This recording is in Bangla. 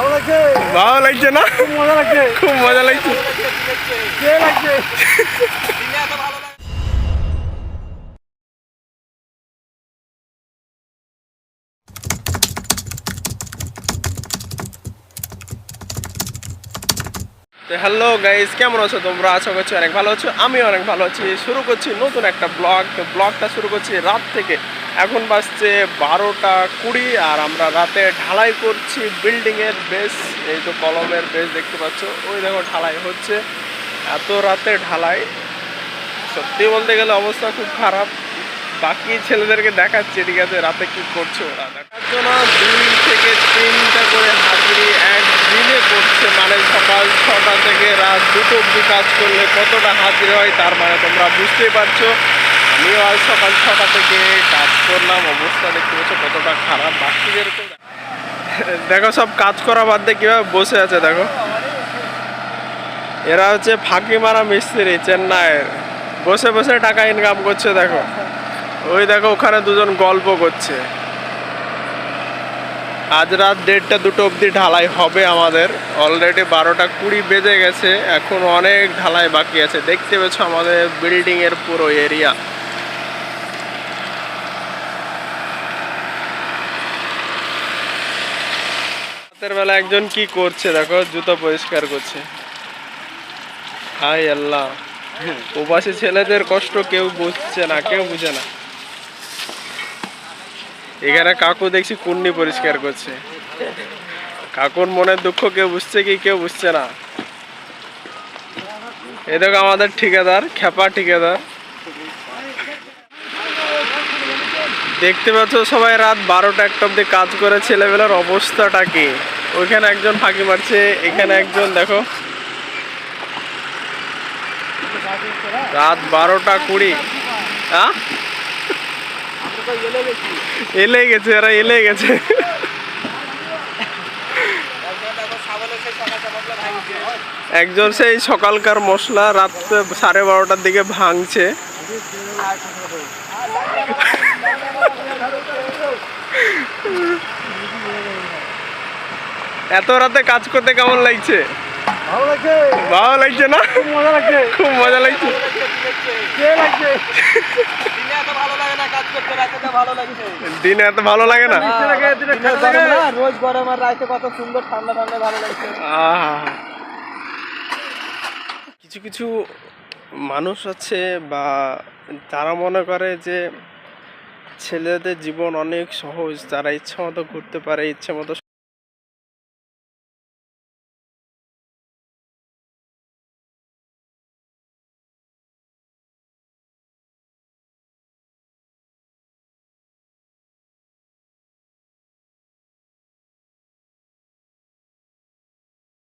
ভালো লাগছে? না? খুব মজা লাগছে। খুব মজা লাগছে। লাগছে? তো হ্যালো গাইস কেমন আছো তোমরা? আশা করছি অনেক ভালো আছো। আমি অনেক ভালো আছি। শুরু করছি নতুন একটা ব্লগ তো ব্লগটা শুরু করছি রাত থেকে। এখন বাজছে বারোটা কুড়ি আর আমরা রাতে ঢালাই করছি বিল্ডিংয়ের বেস, এই তো কলমের বেস দেখতে পাচ্ছ। ওই দেখো ঢালাই হচ্ছে, এত রাতে ঢালাই। সত্যি বলতে গেলে অবস্থা খুব খারাপ। বাকি ছেলেদেরকে দেখাচ্ছি ঠিক আছে রাতে কি করছে ওরা। দুই থেকে তিনটা করে হাজিরি এক দিনে করছে মানে সকাল ছটা থেকে রাত দুটো অব্দি কাজ করলে কতটা হাজিরি হয় তার মানে তোমরা বুঝতেই পারছ। আমিও আজ সকাল ছটা থেকে কাজ করলাম অবস্থা দেখতে পাচ্ছ, কতটা খারাপ। বাকিদেরকে দেখো, সব কাজ করা বাদ দিয়ে কীভাবে বসে আছে, দেখো। এরা হচ্ছে ফাঁকি মারা মিস্ত্রি, চেন্নাইয়ের। বসে বসে টাকা ইনকাম করছে, দেখো। ওই দেখো, ওখানে দুজন গল্প করছে। আজ রাত দেড়টা দুটো অবধি ঢালাই হবে আমাদের। অলরেডি বারোটা কুড়ি বেজে গেছে, এখন অনেক ঢালাই বাকি আছে। দেখতে পেছো আমাদের বিল্ডিং এর পুরো এরিয়া রাতের বেলা একজন কি করছে? দেখো, জুতো পরিষ্কার করছে। হাই আল্লাহ। প্রবাসী ছেলেদের কষ্ট কেউ বুঝছে না, কেউ বুঝে না। এখানে কাকু দেখছি কুন্নি পরিষ্কার করছে। কাকুর মনের দুঃখ কেউ বুঝছে কি কেউ বুঝছে না। এ দেখো আমাদের ঠিকাদার খেপা ঠিকাদার। দেখতে পাচ্ছ সবাই রাত বারোটা একটা অব্দি কাজ করে, ছেলেবেলার অবস্থাটা কি? ওইখানে একজন ফাঁকি মারছে, এখানে একজন, দেখো। রাত বারোটা কুড়ি। এলে গেছে, এরা এলে গেছে। একজন সেই সকালকার মশলা, রাত সাড়ে বারোটার দিকে ভাঙছে। এত রাতে কাজ করতে কেমন লাগছে? ভালো লাগছে। ভালো লাগছে না? খুব মজা লাগছে। খুব মজা লাগছে। দিনে এত ভালো লাগে না রোজ গরম আর রাইতে কত সুন্দর ঠান্ডা ঠান্ডা ভালো লাগছে। কিছু কিছু মানুষ আছে বা তারা মনে করে যে ছেলেদের জীবন অনেক সহজ, তারা ইচ্ছা মতো ঘুরতে পারে ইচ্ছে মতো